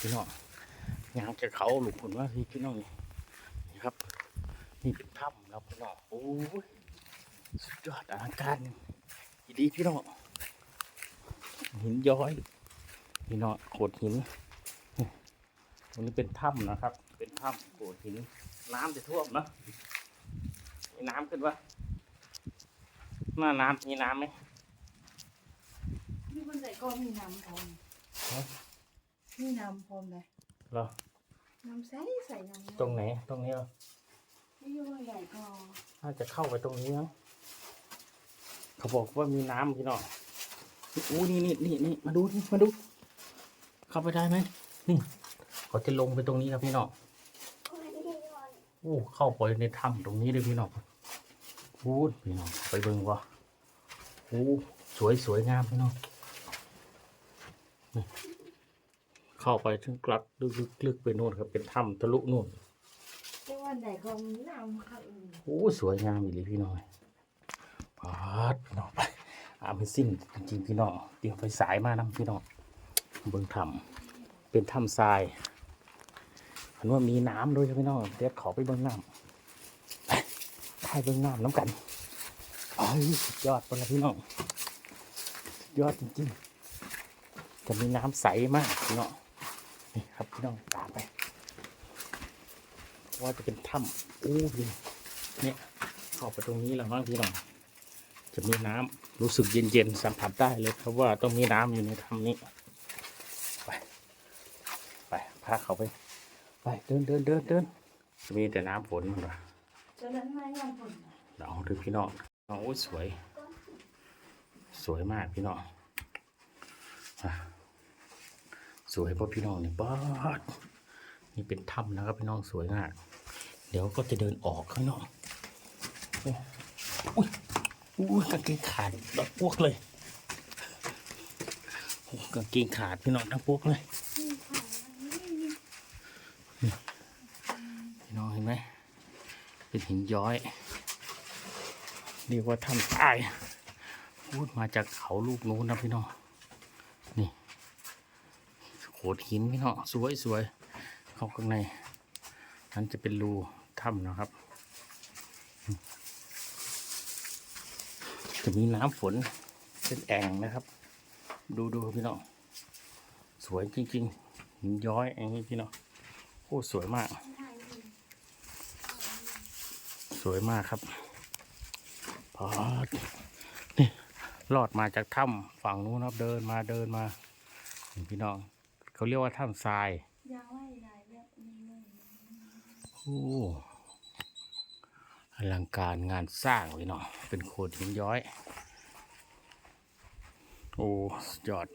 พี่น้องยางจากเขาหลุมผลว่าพี่พี่น้องนี่นี่ครับนี่เป็นถ้ำครับพี่น้องโอ้ยสุดยอดอลังการอีดีพี่น้องหินย้อยพี่น้องโขดหินตรงนี้เป็นถ้ำนะครับ เป็นถ้ำโขดหิน น้ำจะท่วมเนอะมีน้ำขึ้นวะหน้าน้ำมีน้ำไหมนี่มันใส่ก็มีน้ำพร้อม ฮะมีน้ำพร้อมเลยเหรอน้ำใสใส่น้ำตรงไหน ตรงนี้เหรอไม่ยุ่งใหญ่ก็น่าจะเข้าไปตรงนี้นะเขาบอกว่ามีน้ำพี่น้องอู้นี่นี่นี่นี่มาดูนี่มาดู เข้าไปได้ไหมนี่เขาจะลงไปตรงนี้ครับพี่น้องโอ้เข้าไปในถ้ำตรงนี้เลยพี่น้องพูดพี่น้องไปเบิ่งวะโอ้สวยสวยงามพี่น้องนี่ เข้าไปถึงกลัดลึกๆลึกไปโน่นครับ เป็นถ้ำทะลุโน่นแต่ว่าใหญ่ก็มีน้ำค่ะอืมโอ้สวยงามอีหลีพี่น้อยปาดพี่น้องไปอาไม่สิ้นจริงๆพี่น้องเตรียมไฟสายมานํพี่น้องเบิ่งถ้ำเป็นถ้ำทรายเห็นว่ามีน้ำด้วยครับพี่น้องเดี๋ยวขอไปเบิ่งน้ำไปถ่ายเบิ่งน้ำน้ำกันเอ้ยสุดยอดไปเลยพี่น้องสุดยอดจริงๆจะมีน้ำใสมากพี่น้องนี่ครับ พี่น้องตามไป ว่าจะเป็นถ้ำอู้ยเนี่ยเข้าไปตรงนี้แล้วมั้งพี่น้อง จะมีน้ำรู้สึกเย็นๆสัมผัสได้เลยครับว่าต้องมีน้ำอยู่ในถ้ำนี้ ไป ไปพาเขาไป ไปเดินเดินเดินเดินมีแต่น้ำฝนมันวะฉะนั้นไม่น้ำฝนเอาดูพี่น้องโอ้ยสวย สวยมากพี่น้องอะส วยเพราะพี่น้องเนี่ยบ้าดนี่เป็นถ้ำนะครับพี่น้องสวยมาก เดี๋ยวก็จะเดินออกข้างนอกเอ้ยอุ้ยอุ้ยกางเกงขาดดอกพวกเลยกางเกงขาดพี่น้องทั้งพวกเลยพี่น้องเห็นไหมเป็นหินย้อย เรียกว่าถ้ำใต้พูดมาจากเขาลูกนู้นนะพี่น้องนี่ โขดหินพี่น้องสวยสวยเข้าข้างใน นั้นจะเป็นรูถ้ำนะครับ จะมีน้ำฝนเป็นแอ่งนะครับ ดูดูพี่น้องสวยจริงๆหินย้อยอย่างนี้พี่น้องโอ้สวยมาก สวยมากครับพอดนี่ลอดมาจากถ้ำฝั่งนู้นครับเดินมาเดินมานี่พี่น้อง เขาเรียกว่าถ้ำทรายยาวไว้หลายแบบนี้เลยโอ้อลังการงานสร้างพี่น้องเป็นโขดหินย้อย โอ้สุดยอด